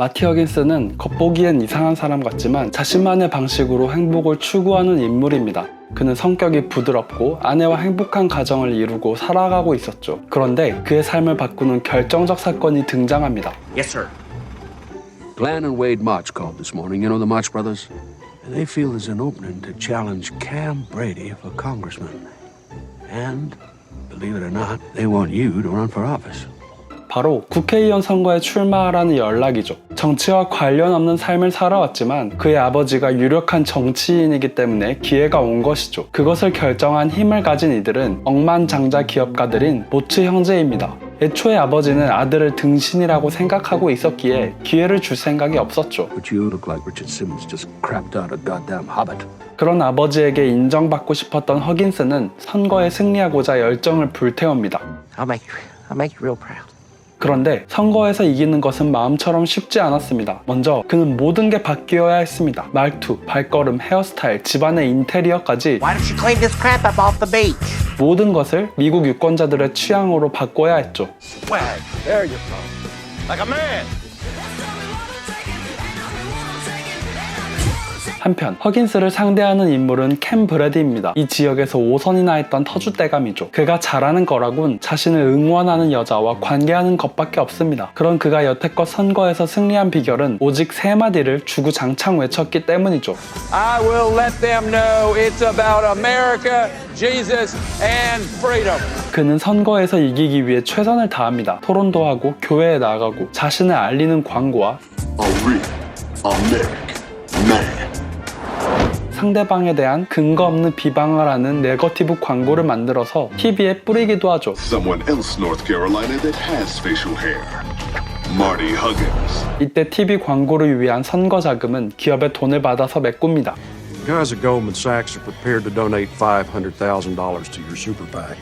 마티 허긴스는 겉보기엔 이상한 사람 같지만 자신만의 방식으로 행복을 추구하는 인물입니다. 그는 성격이 부드럽고 아내와 행복한 가정을 이루고 살아가고 있었죠. 그런데 그의 삶을 바꾸는 결정적 사건이 등장합니다. Yes, sir. Glenn and Wade Motch called this morning. You know the Motch brothers? And they feel there's an opening to challenge Cam Brady for congressman. And, believe it or not, they want you to run for office. 바로 국회의원 선거에 출마하라는 연락이죠. 정치와 관련 없는 삶을 살아왔지만 그의 아버지가 유력한 정치인이기 때문에 기회가 온 것이죠. 그것을 결정한 힘을 가진 이들은 억만장자 기업가들인 모츠 형제입니다. 애초에 아버지는 아들을 등신이라고 생각하고 있었기에 기회를 줄 생각이 없었죠. But you look like Richard Simmons just crapped out a goddamn hobbit. 그런 아버지에게 인정받고 싶었던 허긴스는 선거에 승리하고자 열정을 불태웁니다. I'll make you. I'll make you real proud. 그런데 선거에서 이기는 것은 마음처럼 쉽지 않았습니다. 먼저 그는 모든 게 바뀌어야 했습니다. 말투, 발걸음, 헤어스타일, 집안의 인테리어까지 Why don't you clean this crap up off the beach? 모든 것을 미국 유권자들의 취향으로 바꿔야 했죠. Swag. 한편 허긴스를 상대하는 인물은 캠 브래디입니다. 이 지역에서 5선이나 했던 터줏대감이죠. 그가 잘하는 거라곤 자신을 응원하는 여자와 관계하는 것밖에 없습니다. 그런 그가 여태껏 선거에서 승리한 비결은 오직 세 마디를 주구장창 외쳤기 때문이죠. I will let them know it's about America, Jesus, and freedom. 그는 선거에서 이기기 위해 최선을 다합니다. 토론도 하고 교회에 나가고 자신을 알리는 광고와 A real American man. 상대방에 대한 근거 없는 비방을 하는 네거티브 광고를 만들어서 TV에 뿌리기도 하죠. Someone else North Carolina that has facial hair. Marty Huggins. 이때 TV 광고를 위한 선거 자금은 기업의 돈을 받아서 메꿉니다. Guys at Goldman Sachs are prepared to donate $500,000 to your super PAC.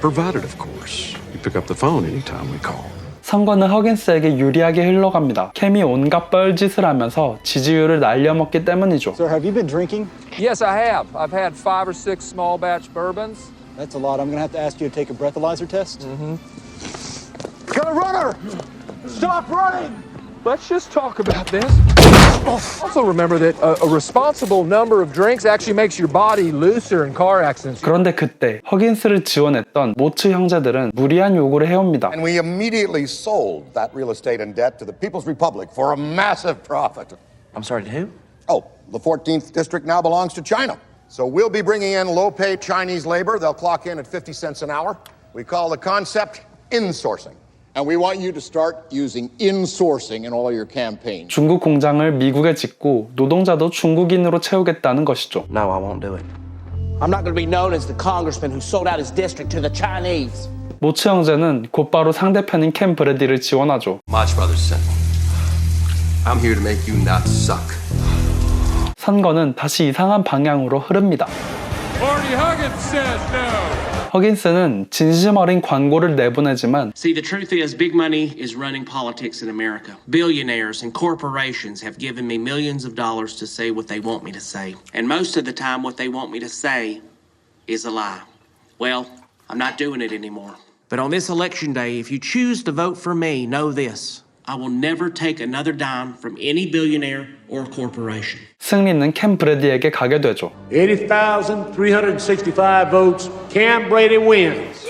Provided, of course, you pick up the phone anytime we call. 선거는 허긴스에게 유리하게 흘러갑니다. 캠이 온갖 뻘짓을 하면서 지지율을 날려먹기 때문이죠. Sir, have you been drinking? Yes, I have. I've had five or six small batch bourbons. That's a lot. I'm going to have to ask you to take a breathalyzer test. Got a runner! Stop running! Let's just talk about this. Also, remember that a, a responsible number of drinks actually makes your body looser in car accidents. 그런데 그때 허긴스를 지원했던 모츠 형제들은 무리한 요구를 해옵니다. And we immediately sold that real estate and debt to the People's Republic for a massive profit. I'm sorry, to who? Oh, the 14th district now belongs to China. So we'll be bringing in low paid Chinese labor. They'll clock in at 50 cents an hour. We call the concept insourcing. And we want you to start using insourcing in all your campaigns. 중국 공장을 미국에 짓고 노동자도 중국인으로 채우겠다는 것이죠. No, I won't do it. I'm not going to be known as the congressman who sold out his district to the Chinese. 모츠 형제는 곧바로 상대편인 캠 브래디를 지원하죠. Mach Brothers sent me. I'm here to make you not suck. 선거는 다시 이상한 방향으로 흐릅니다. Marty Huggins says no. 허긴스는 진심 어린 광고를 내보내지만 See, the truth is, big money is running politics in America. Billionaires and corporations have given me millions of dollars to say what they want me to say. And most of the time, what they want me to say is a lie. Well, I'm not doing it anymore. But on this election day, if you choose to vote for me, know this I will never take another dime from any billionaire or corporation. 승리는 캠 브래디에게 가게 되죠. 80,365 votes. Cam Brady wins.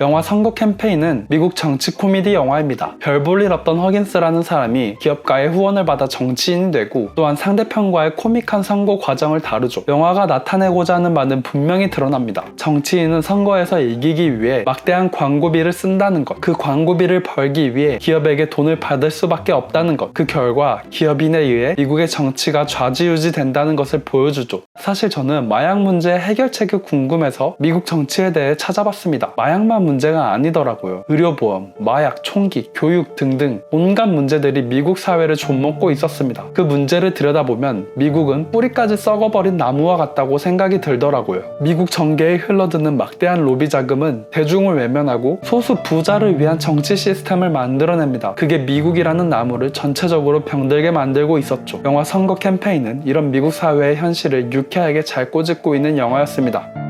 영화 선거 캠페인은 미국 정치 코미디 영화입니다. 별 볼 일 없던 허긴스라는 사람이 기업가의 후원을 받아 정치인이 되고 또한 상대편과의 코믹한 선거 과정을 다루죠. 영화가 나타내고자 하는 바는 분명히 드러납니다. 정치인은 선거에서 이기기 위해 막대한 광고비를 쓴다는 것, 그 광고비를 벌기 위해 기업에게 돈을 받을 수밖에 없다는 것, 그 결과 기업인에 의해 미국의 정치가 좌지우지 된다는 것을 보여주죠. 사실 저는 마약 문제 해결책이 궁금해서 미국 정치에 대해 찾아봤습니다. 마약만 문제가 아니더라고요. 의료보험, 마약, 총기, 교육 등등 온갖 문제들이 미국 사회를 좀먹고 있었습니다. 그 문제를 들여다보면 미국은 뿌리까지 썩어버린 나무와 같다고 생각이 들더라고요. 미국 정계에 흘러드는 막대한 로비 자금은 대중을 외면하고 소수 부자를 위한 정치 시스템을 만들어냅니다. 그게 미국이라는 나무를 전체적으로 병들게 만들고 있었죠. 영화 선거 캠페인은 이런 미국 사회의 현실을 유쾌하게 잘 꼬집고 있는 영화였습니다.